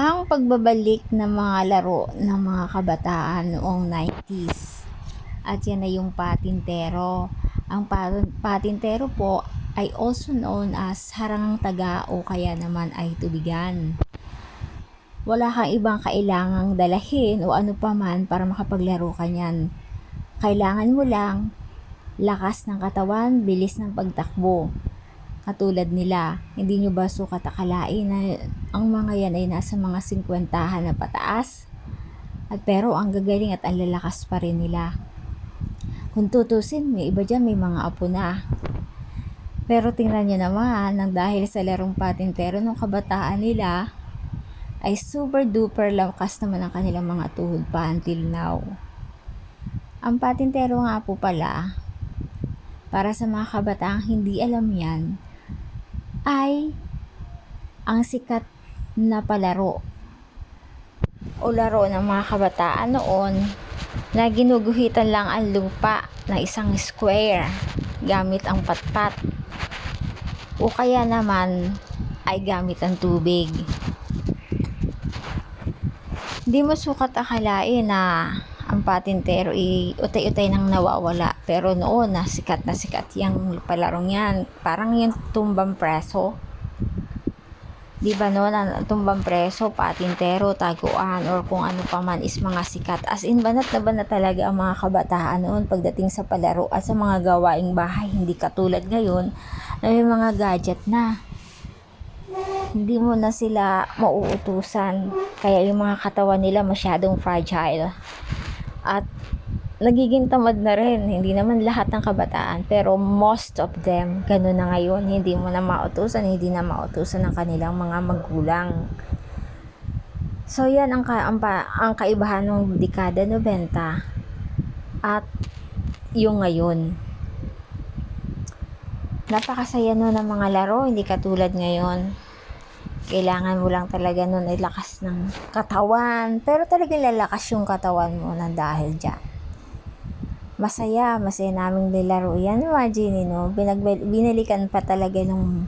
ang pagbabalik ng mga laro ng mga kabataan noong 90s. At yan ay yung patintero. Ang pa- patintero po ay also known as harangang taga o kaya naman ay tubigan. Wala kang ibang kailangang dalahin o ano pa man para makapaglaro ka niyan. Kailangan mo lang lakas ng katawan, bilis ng pagtakbo katulad nila. Hindi nyo ba sukat akalain na ang mga yan ay nasa mga 50 na pataas? At pero ang gagaling at ang lalakas pa rin nila. Kung tutusin, may iba dyan, may mga apo na. Pero tingnan nyo naman, nang dahil sa larong patintero ng kabataan nila, ay super duper lakas naman ang kanilang mga tuhod pa until now. Ang patintero nga po pala, para sa mga kabataang hindi alam yan, ay ang sikat na palaro o laro ng mga kabataan noon na ginuguhitan lang ang lupa ng isang square gamit ang patpat o kaya naman ay gamit ang tubig. Hindi mo sukat akalain na ang patintero ay utay-utay nang nawawala. Pero noon, na sikat na sikat yung palarong yan. Parang yung tumbang preso. Di ba noon, ang tumbang preso, patintero, taguan, or kung ano pa man is mga sikat. As in, banat na banat talaga ang mga kabataan noon pagdating sa palaro at sa mga gawaing bahay. Hindi katulad ngayon na may mga gadget na hindi mo na sila mauutusan. Kaya yung mga katawan nila masyadong fragile. At nagiging tamad na rin. Hindi naman lahat ng kabataan, pero most of them, ganun na ngayon. Hindi mo na mautusan, hindi na mautusan ng kanilang mga magulang. So yan ang, ka, ang, pa, ang kaibahan ng dekada 90 at yung ngayon. Napakasaya nun ng mga laro, hindi katulad ngayon kailangan mo lang talaga nun ay lakas ng katawan. Pero talagang lalakas yung katawan mo na dahil dyan. Masaya, masaya naming nilaro yan. Imagine, no? Binag, binalikan pa talaga nung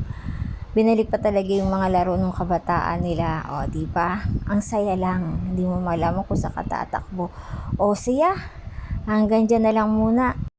binalik pa talaga yung mga laro ng kabataan nila. O, di ba? Ang saya lang. Hindi mo malaman kung sa katatakbo. O, siya. Hanggang dyan na lang muna.